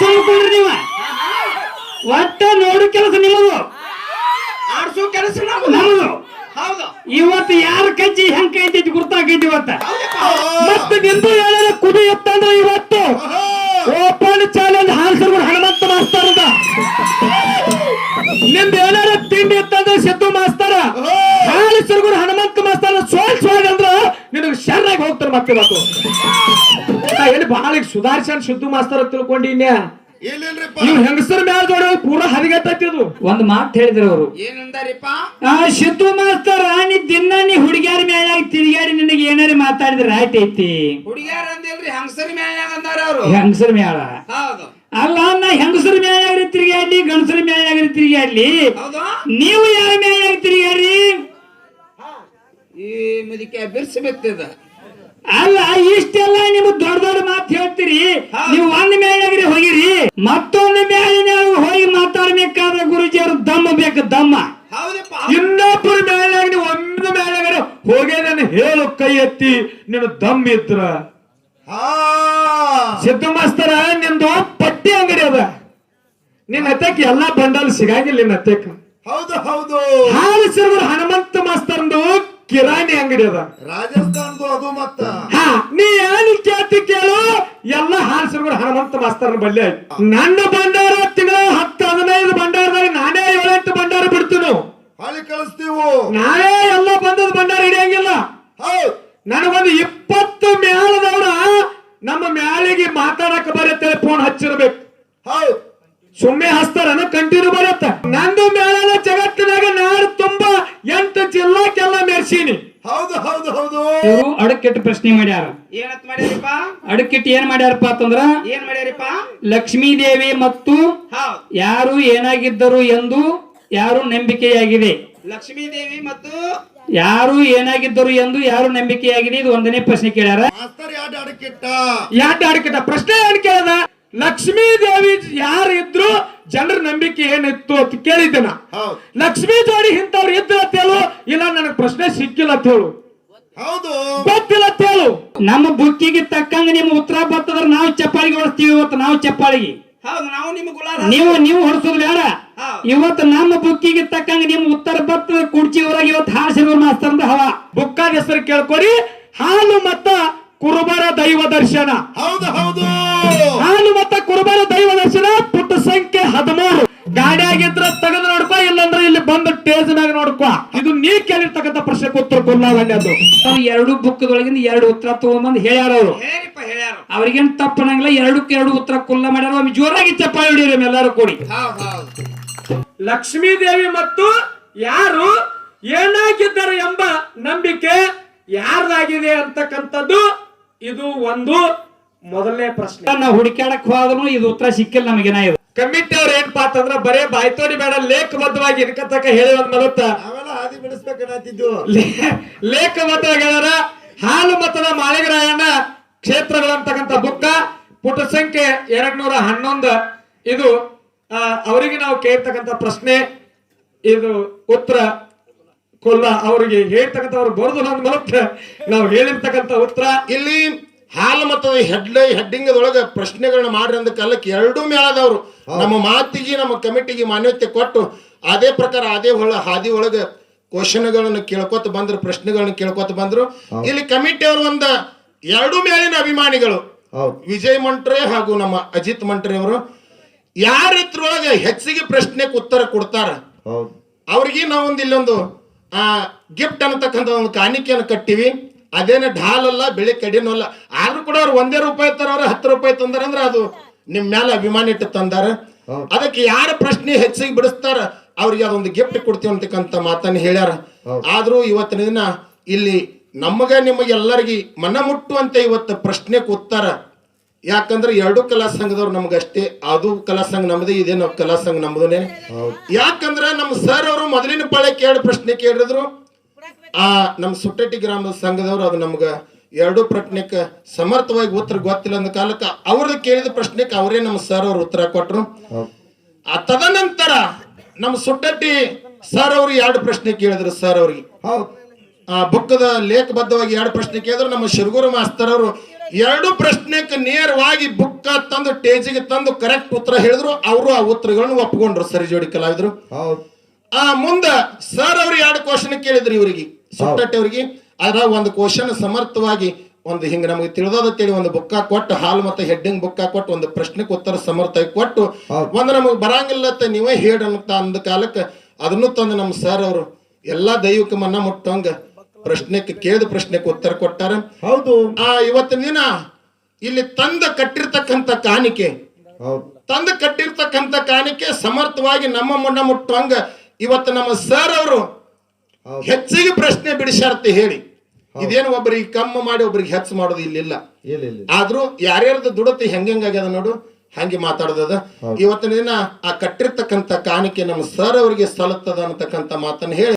ಸುಮ್ಕೊಂಡ್ರಿ ನೀವ? ಒಟ್ಟ ನೋಡು ಕೆಲಸ ನಿಮ್ಮದು. ಆಡ್ಸೋ ಕೆಲಸ ನಮ್ದು. ನಮ್ಮದು ಇವತ್ತು ಯಾರ ಕಜ್ಜಿ ಹೆಂಗ್ ಕೈತೈತಿ ಗುರ್ತಾಕೈತಿ ಇವತ್ತ. ಮತ್ತೆ ನಿಂದು ಏನಾರ ಕುದಿ ಎತ್ತಂದ್ರೆ ಇವತ್ತು? ಓಪನ್ ಚಾಲೆಂಜ್ ಹಾಲ್ಸರ್ಗಳು ಹನುಮಂತ ಅಂತ. ನಿಂದ ಏನಾರ ತಿಂಡಿ ಎತ್ತಂದ್ರೆ ಸಿದ್ದು ಮಾಸ್ತಾರ. ಹಾಲಿಸರ್ಗಳು ಹನುಮಂತ ಮಾಸ್ತಾರ ಸೋಲ್ ಸೋಲ್ ಅಂದ್ರ ನಿನಗೆ ಶರ್ರಾಗಿ ಹೋಗ್ತಾರೆ ಮತ್ತೆ ಇವತ್ತು. ಈಗ ಸುಧಾರ್ಸನ್ ಶುದ್ಧ ಮಾಸ್ತರ ತಿಳ್ಕೊಂಡಿನ್ಯ ಹೆಂಗಸರ್ ನೀವು ಹೆಂಗಸರ ಮ್ಯಾಲ ದೊಡ್ಡ ಪೂರಾ ಒಂದ್ ಮಾತು ಹೇಳಿದ್ರು ಅವರು. ಏನಂದಾರಿಪ್ಪ? ಆ ಸಿದ್ದು ಮಾಸ್ತರ ನೀ ದಿನ ನೀ ಹುಡುಗಿಯರ ಮೇಲೆ ತಿರುಗಾಡಿ ನಿನಗೆ ಏನಾರ ಮಾತಾಡಿದ್ರೆ ಆಯ್ತೈತಿ ಐತಿ. ಹುಡುಗ್ಯಾರ ಅಂದಿಲ್ರಿ ಹಂಗಸರಿ ಅಂದಾರ ಅವ್ರು. ಹೆಂಗಸರ ಮ್ಯಾಲ? ಹೌದು. ಅಲ್ಲ ನಾ ಹೆಂಗಸರ ಮ್ಯಾಲಾಗ್ರಿ ತಿರುಗಾಡ್ಲಿ ಗಂಡಸರ ಮ್ಯಾಲಾಗ್ರಿ ತಿರುಗಾಡ್ಲಿ ಹೌದು. ನೀವು ಯಾವ ಮ್ಯಾಲಾಗಿ ತಿರುಗಾಡ್ರಿ ಈ ಮುದಿಕೆ ಬಿರ್ಸಿ ಬಿತ್ತಿದ. ಅಲ್ಲ ಇಷ್ಟೆಲ್ಲ ನಿಮ್ಗೆ ದೊಡ್ಡ ದೊಡ್ಡ ಮಾತು ಹೇಳ್ತೀರಿ. ನೀವು ಒಂದ್ ಮೇಲೆ ಹೋಗಿರಿ. ಮತ್ತೊಂದು ಮೇಲೆ ಹೋಗಿ ಮಾತಾಡ್ಬೇಕಾದ್ರೆ ಗುರುಜಿಯವರು ದಮ್ಮ ಬೇಕು ದಮ್ಮ. ಇನ್ನೊಬ್ಬರು ಮೇಲೆ ಒಂದ್ ನೀವು ಒಂದು ಹೋಗಿ ನಾನು ಹೇಳು ಕೈ ಎತ್ತಿ ನೀನು ದಮ್ ಇದ್ರ. ಸಿದ್ದಮಾಸ್ತರ ನಿಮ್ದು ಪಟ್ಟಿ ಅಂಗಡಿ ಅದ. ನಿನ್ನ ಹತ್ತಕ್ಕೆ ಎಲ್ಲಾ ಬಂಡಲ್ ಸಿಗಂಗಿಲ್ಲ ನಿನ್ನ ಹತ್ತಕ್ಕೆ ಹೌದು ಹೌದು. ಹಾಲಿಸಿರುವ ಹನುಮಂತ ಮಾಸ್ತರ್ದು ಕಿರಾಣಿ ಅಂಗಡಿ ಅದ. ರಾಜಸ್ಥಾನದು ಅದು ಮತ್ತ. ಹಾ ನೀ ಏನು ಕೇಳ್ತಿ ಕೇಳು. ಎಲ್ಲ ಹಾಲಿಸಿರುವ ಹನುಮಂತ ಮಾಸ್ತರ್ನ ಬಲ್ಲೆ. ನನ್ನ ಬಂಡಾರ ತಿಂಗಳ ಹತ್ತು ಹದಿನೈದು ಬಂಡಾರದಾಗ ನಾನೇ ಏಳೆಂಟು ಬಂಡಾರ ಬಿಡ್ತೀನಿ. ಹಾಳಿ ಕಳಿಸ್ತೀವು? ನಾನೇ ಎಲ್ಲ ಬಂದದ ಭಂಡಾರ ಹಿಡಿಯಂಗಿಲ್ಲ. ಮೆರ್ಸೀನಿ ಹೌದು ಹೌದು ಹೌದು. ಇವರು ಅಡಕ್ಕೆಟ್ಟು ಪ್ರಶ್ನೆ ಮಾಡ್ಯಾರ. ಏನತ್ ಮಾಡ್ಯಾರಪ್ಪ? ಅಡಕ್ಕಿಟ್ಟು ಏನ್ ಮಾಡ್ಯಾರಪ್ಪ ಅಂತಂದ್ರ ಏನ್ ಮಾಡ್ಯಾರಪ್ಪ? ಲಕ್ಷ್ಮೀ ದೇವಿ ಮತ್ತು ಹೌದ್. ಯಾರು ಏನಾಗಿದ್ದರು ಎಂದು ಯಾರು ನಂಬಿಕೆಯಾಗಿದೆ? ಲಕ್ಷ್ಮೀ ದೇವಿ ಮತ್ತು ಯಾರು ಏನಾಗಿದ್ದರು ಎಂದು ಯಾರು ನಂಬಿಕೆಯಾಗಿದೆ? ಇದು ಒಂದನೇ ಪ್ರಶ್ನೆ ಕೇಳ್ಯಾರ. ಮಾಸ್ತರ್ ಯಾಡ್ ಯಾಟ ಅಡಕೆಟ್ಟ? ಪ್ರಶ್ನೆ ಏನ್ ಕೇಳದ ಲಕ್ಷ್ಮೀ ದೇವಿ ಯಾರಿದ್ರು ಇದ್ರು ಜನರ ನಂಬಿಕೆ ಏನಿತ್ತು ಅಂತ ಕೇಳಿದ್ದೆ ನಾ. ಲಕ್ಷ್ಮೀ ಜೋಡಿ ಇಂಥವ್ರು ಇದ್ರ ಅಂತ ಹೇಳು ಇಲ್ಲ ನನಗ್ ಪ್ರಶ್ನೆ ಸಿಕ್ಕಿಲ್ಲ ಅಂತ ಹೇಳು. ಹೌದು. ಗೊತ್ತಿಲ್ಲ ಅಂತ ಹೇಳು. ನಮ್ಮ ಬುಕ್ಕಿಗೆ ತಕ್ಕಂಗ ನಿಮ್ಮ ಉತ್ತರ ಬರ್ತದ್ರ ನಾವು ಚಪ್ಪಾಳಿಗೆ ಹೊಡಿಸ್ತೀವಿ ಇವತ್ತು ನಾವು ಚಪ್ಪಾಳಿಗೆ. ಹೌದು ನಾವು ನಿಮ್ ನೀವು ನೀವು ಹೊಡ್ಸೋದು ಬೇಡ. ಇವತ್ತು ನಮ್ಮ ಬುಕ್ಕಿಗೆ ತಕ್ಕಂಗ ನಿಮ್ ಉತ್ತರ ಬರ್ತದ ಕುಡ್ಚಿ ಊರಾಗ ಇವತ್ತು ಹಾಸಿರುವ ಮಾಸ್ತರ್ ಅಂತ ಹವ. ಬುಕ್ಕಾದ ಹೆಸರು ಕೇಳ್ಕೊಡಿ ಹಾಲು ಮತ್ತ ಕುರುಬರ ದೈವ ದರ್ಶನ. ಹೌದು ಹೌದು. ಹಾಲು ಮತ್ತ ಕುರುಬರ ದೈವ ದರ್ಶನ. ಹದಿಮೂರು ಗಾಡಿ ಆಗಿದ್ರ ತೆಗೆದು ನೋಡ್ಕೊ ಇಲ್ಲಂದ್ರೆ ಇಲ್ಲಿ ಬಂದು ಟೇಜ್ ಮ್ಯಾಗ ನೋಡ್ಕೊ. ಇದು ನೀ ಕೇಳಿರ್ತಕ್ಕಂಥ ಪ್ರಶ್ನೆ ಉತ್ತರ ಕೊಡ್ಲಾವಣ್ಣ ಅದು. ನಾವು ಎರಡು ಬುಕ್ದೊಳಗಿಂದ ಎರಡು ಉತ್ತರ ತಗೊಂಬಂದು ಹೇಳ್ಯಾರ. ಅವರು ಅವ್ರಿಗೇನ್ ತಪ್ಪನಂಗಿಲ್ಲ ಎರಡಕ್ಕೆ ಎರಡು ಉತ್ತರ ಕುಲ್ಲ ಮಾಡ್ಯಾರ. ಒಮ್ಮೆ ಜೋರಾಗಿ ಚಪ್ಪಾಳಿ ಹೊಡಿರಿ ಎಲ್ಲರೂ ಕೂಡಿ. ಲಕ್ಷ್ಮೀ ದೇವಿ ಮತ್ತು ಯಾರು ಏನಾಗಿದ್ದಾರೆ ಎಂಬ ನಂಬಿಕೆ ಯಾರ್ದಾಗಿದೆ ಅಂತಕ್ಕಂಥದ್ದು ಇದು ಒಂದು ಮೊದಲನೇ ಪ್ರಶ್ನೆ. ನಾವು ಹುಡುಕಾಡಕ್ ಹೋದ್ರು ಇದು ಉತ್ತರ ಸಿಕ್ಕಿಲ್ಲ ನಮಗೇನ ಇದು. ಕಮಿಟಿ ಅವ್ರ ಏನಪ್ಪಾ ಅಂತಂದ್ರ ಬರೇ ಬಾಯ್ತೋಡಿ ಬೇಡ ಲೇಖಬದ್ಧವಾಗಿ ಇನ್ಕತಕ್ಕ ಹೇಳಿ ಒಂದ್ ಮಲತ್ತ ಅವೆಲ್ಲ ಹಾದಿ ಬಿಡಿಸ್ಬೇಕನ್ನತ್ತಿದ್ದು ಲೇಖಬದ್ಧವಾಗಿ ಹೇಳ್ಯಾರ ಹಾಲು ಮತದ ಮಾಳಿಗರಾಯಣ್ಣ ಕ್ಷೇತ್ರಗಳಂತಕ್ಕಂಥ ಬುಕ್ಕ ಪುಟ ಸಂಖ್ಯೆ ಎರಡ್ ನೂರ ಹನ್ನೊಂದು. ಇದು ಅವರಿಗೆ ನಾವು ಕೇಳ್ತಕ್ಕಂಥ ಪ್ರಶ್ನೆ ಇದು ಉತ್ತರ ಕೊಲ್ಲ ಅವರಿಗೆ ಹೇಳ್ತಕ್ಕಂಥ ಅವ್ರು ಬರೋದು ಮಲತ್ತ ನಾವು ಹೇಳಿರ್ತಕ್ಕಂಥ ಉತ್ತರ. ಇಲ್ಲಿ ಹಾಲು ಮತ್ತು ಹೆಡ್ಲೈ ಹೆಡ್ಡಿಂಗ್ ಒಳಗ ಪ್ರಶ್ನೆಗಳನ್ನ ಮಾಡ್ರಿ ಅಂದ ಕಾಲಕ್ಕೆ ಎರಡೂ ಮೇಳದವ್ರು ನಮ್ಮ ಮಾತಿಗೆ ನಮ್ಮ ಕಮಿಟಿಗೆ ಮಾನ್ಯತೆ ಕೊಟ್ಟು ಅದೇ ಪ್ರಕಾರ ಅದೇ ಒಳ ಹಾದಿ ಒಳಗ ಕ್ವಶನ್ಗಳನ್ನು ಕೇಳ್ಕೊತ ಬಂದ್ರು ಪ್ರಶ್ನೆಗಳನ್ನ ಕೇಳ್ಕೊತ ಬಂದ್ರು. ಇಲ್ಲಿ ಕಮಿಟಿ ಅವರು ಒಂದ ಎರಡು ಮೇಲಿನ ಅಭಿಮಾನಿಗಳು. ವಿಜಯ್ ಮಂಟ್ರೆ ಹಾಗೂ ನಮ್ಮ ಅಜಿತ್ ಮಂಟ್ರೆ ಅವರು ಯಾರ ಇದ್ರೊಳಗೆ ಹೆಚ್ಚಿಗೆ ಪ್ರಶ್ನೆಗೆ ಉತ್ತರ ಕೊಡ್ತಾರ? ಅವ್ರಿಗೆ ನಾವೊಂದು ಇಲ್ಲೊಂದು ಆ ಗಿಫ್ಟ್ ಅನ್ನತಕ್ಕಂಥ ಒಂದು ಕಾಣಿಕೆಯನ್ನು ಕಟ್ಟಿವಿ. ಅದೇನ ಢಾಲ್ ಅಲ್ಲ ಬೆಳೆ ಕಡಿನೂ ಅಲ್ಲ ಆದ್ರೂ ಕೂಡ ಅವ್ರು ಒಂದೇ ರೂಪಾಯಿ ತರೋರು ಹತ್ತು ರೂಪಾಯಿ ತಂದಾರ ಅಂದ್ರೆ ಅದು ನಿಮ್ ಮೇಲೆ ಅಭಿಮಾನ ಇಟ್ಟು ತಂದಾರ. ಅದಕ್ಕೆ ಯಾರ ಪ್ರಶ್ನೆ ಹೆಚ್ಚಿಗೆ ಬಿಡಿಸ್ತಾರ? ಅವ್ರಿಗೆ ಅದೊಂದು ಗಿಫ್ಟ್ ಕೊಡ್ತೀವಿ ಅಂತಕ್ಕಂಥ ಮಾತನ್ನ ಹೇಳ್ಯಾರ. ಆದ್ರೂ ಇವತ್ತಿನ ದಿನ ಇಲ್ಲಿ ನಮಗ ನಿಮಗೆ ಎಲ್ಲರಿಗೆ ಮನ ಮುಟ್ಟುವಂತೆ ಇವತ್ತು ಪ್ರಶ್ನೆ ಕೂತಾರ. ಯಾಕಂದ್ರೆ ಎರಡು ಕಲಾ ಸಂಘದವ್ರು ನಮ್ಗಷ್ಟೇ. ಅದು ಕಲಾ ಸಂಘ ನಮ್ದೇ ಇದೆ ನಾವು ಕಲಾ ಸಂಘ ನಮ್ದೇ ಯಾಕಂದ್ರ ನಮ್ಮ ಸರ್ ಅವರು ಮೊದಲಿನ ಪಾಳೆ ಎರಡು ಪ್ರಶ್ನೆ ಕೇಳಿದ್ರು. ಆ ನಮ್ಮ ಸುಟ್ಟಟ್ಟಿ ಗ್ರಾಮದ ಸಂಘದವರು ಅದು ನಮ್ಗ ಎರಡು ಪ್ರಶ್ನೆಕ್ಕೆ ಸಮರ್ಥವಾಗಿ ಉತ್ತರ ಗೊತ್ತಿಲ್ಲ ಅಂದ ಕಾಲಕ್ಕೆ ಅವ್ರದ್ದು ಕೇಳಿದ ಪ್ರಶ್ನೆಗೆ ಅವರೇ ನಮ್ಮ ಸರ್ ಅವ್ರು ಉತ್ತರ ಕೊಟ್ರು. ಆ ತದನಂತರ ನಮ್ಮ ಸುಟ್ಟಟ್ಟಿ ಸರ್ ಅವರು ಎರಡು ಪ್ರಶ್ನೆ ಕೇಳಿದ್ರು ಸರ್ ಅವ್ರಿಗೆ. ಆ ಬುಕ್ಕದ ಲೇಖಬದ್ಧವಾಗಿ ಎರಡು ಪ್ರಶ್ನೆ ಕೇಳಿದ್ರು. ನಮ್ಮ ಶಿರಗೂರು ಮಾಸ್ತರ್ ಅವರು ಎರಡು ಪ್ರಶ್ನೆಕ್ಕೆ ನೇರವಾಗಿ ಬುಕ್ಕ ತಂದು ಟೇಜಿಗೆ ತಂದು ಕರೆಕ್ಟ್ ಉತ್ತರ ಹೇಳಿದ್ರು. ಅವರು ಆ ಉತ್ತರಗಳನ್ನು ಒಪ್ಕೊಂಡ್ರು. ಸರಿ ಜೋಡಿ ಕಲಾವಿದ್ರು. ಆ ಮುಂದ ಸರ್ ಅವ್ರು ಎರಡು ಕ್ವಶನ್ ಕೇಳಿದ್ರು ಇವರಿಗೆ. ಸುಟ್ಟಟ್ಟೆ ಅವ್ರಿಗೆ ಅದ್ರ ಒಂದು ಕ್ವಶನ್ ಸಮರ್ಥವಾಗಿ ಒಂದು ಹಿಂಗ ನಮಗೆ ತಿಳಿದದ ತಿಳಿ ಒಂದು ಬುಕ್ಕ ಕೊಟ್ಟು ಹಾಲು ಮತ್ತೆ ಹೆಡ್ಡಿಂಗ್ ಬುಕ್ಕ ಕೊಟ್ಟು ಒಂದು ಪ್ರಶ್ನೆಗೆ ಉತ್ತರ ಸಮರ್ಥವಾಗಿ ಕೊಟ್ಟು ಒಂದು ನಮಗೆ ಬರಂಗಿಲ್ಲ ಅಂತ ನೀವೇ ಹೇಳಿ ಅಂತ ಅಂದ ಕಾಲಕ್ಕೆ ಅದನ್ನು ತಂದು ನಮ್ಮ ಸರ್ ಅವರು ಎಲ್ಲಾ ದೈವಕ್ಕೆ ಮನ್ನ ಮುಟ್ಟಂಗ ಪ್ರಶ್ನೆಕ್ಕೆ ಕೇಳಿದ ಪ್ರಶ್ನೆಗೆ ಉತ್ತರ ಕೊಟ್ಟಾರ. ಹೌದು. ಆ ಇವತ್ತಿನ ದಿನ ಇಲ್ಲಿ ತಂದ ಕಟ್ಟಿರ್ತಕ್ಕಂಥ ಕಾಣಿಕೆ ತಂದ ಕಟ್ಟಿರ್ತಕ್ಕಂಥ ಕಾಣಿಕೆ ಸಮರ್ಥವಾಗಿ ನಮ್ಮ ಮನ್ನ ಮುಟ್ಟುವಂಗ ಇವತ್ತು ನಮ್ಮ ಸರ್ ಅವರು ಹೆಚ್ಚಿಗೆ ಪ್ರಶ್ನೆ ಬಿಡಿಸಾರ್ತಿ ಹೇಳಿ. ಇದೇನು ಒಬ್ಬರಿಗೆ ಕಮ್ಮ ಮಾಡಿ ಒಬ್ಬರಿಗೆ ಹೆಚ್ಚು ಮಾಡೋದು ಇಲ್ಲಿಲ್ಲ. ಇಲ್ಲ ಇಲ್ಲ ಆದ್ರೂ ಯಾರ್ಯಾರ್ದು ದುಡತಿ ಆಗ್ಯದ ನೋಡು ಹಂಗೆ ಮಾತಾಡೋದ ಇವತ್ತಿನ ದಿನ ಆ ಕಟ್ಟಿರ್ತಕ್ಕಂಥ ಕಾಣಿಕೆ ನಮ್ಮ ಸರ್ ಅವರಿಗೆ ಸಲ್ಲುತ್ತದ ಅನ್ನತಕ್ಕಂಥ ಮಾತನ್ನು ಹೇಳಿ.